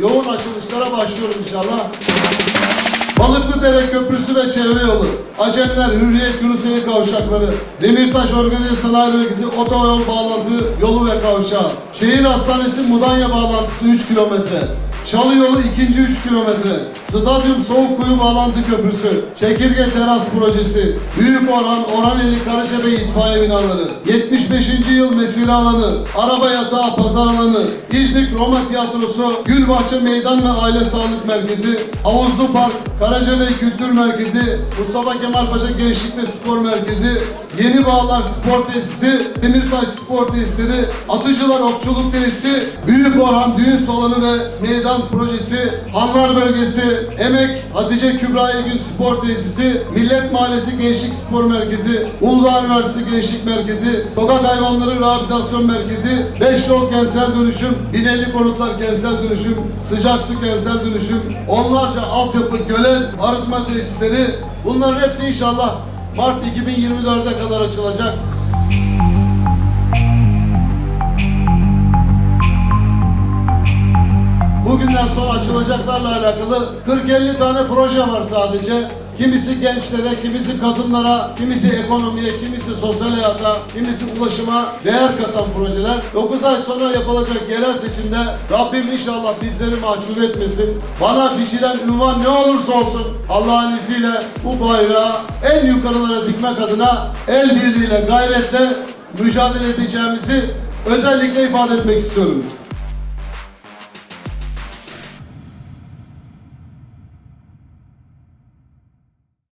yoğun açılışlara başlıyoruz inşallah. Balıklıdere Köprüsü ve çevre yolu, Acemler, Hürriyet, Yunuseli kavşakları, Demirtaş Organize Sanayi Bölgesi otoyol bağlantı yolu ve kavşağı, Şehir Hastanesi Mudanya bağlantısı 3 kilometre, Çalı yolu ikinci 3 kilometre, Stadyum Soğukkuyu Bağlantı Köprüsü, Çekirge Teras Projesi, Büyük Orhan, Orhaneli Karacabey itfaiye binaları, 75. yıl mesire alanı, araba yatağı pazar alanı, İznik Roma Tiyatrosu, Gülbahçe Meydan ve Aile Sağlık Merkezi, Havuzlu Park, Karacabey Kültür Merkezi, Mustafa Kemal Paşa Gençlik ve Spor Merkezi, Yeni Bağlar Spor Tesisi, Demirtaş Spor Tesisleri, Atıcılar Okçuluk Tesisi, Büyük Orhan Düğün Salonu ve Meydan Projesi, Hanlar Bölgesi, Emek, Hatice Kübra İlgün Spor Tesisi, Millet Mahallesi Gençlik Spor Merkezi, Uludağ Üniversitesi Gençlik Merkezi, Sokak Hayvanları Rehabilitasyon Merkezi, 5 yol kentsel dönüşüm, 1050 konutlar kentsel dönüşüm, sıcak su kentsel dönüşüm, onlarca altyapı, gölet, arıtma tesisleri, bunların hepsi inşallah Mart 2024'e kadar açılacak. Bugünden sonra açılacaklarla alakalı 40-50 tane proje var sadece. Kimisi gençlere, kimisi kadınlara, kimisi ekonomiye, kimisi sosyal hayata, kimisi ulaşıma değer katan projeler. 9 ay sonra yapılacak yerel seçimde Rabbim inşallah bizleri mahcup etmesin. Bana biçilen ünvan ne olursa olsun Allah'ın izniyle bu bayrağı en yukarılara dikmek adına el birliğiyle, gayretle mücadele edeceğimizi özellikle ifade etmek istiyorum.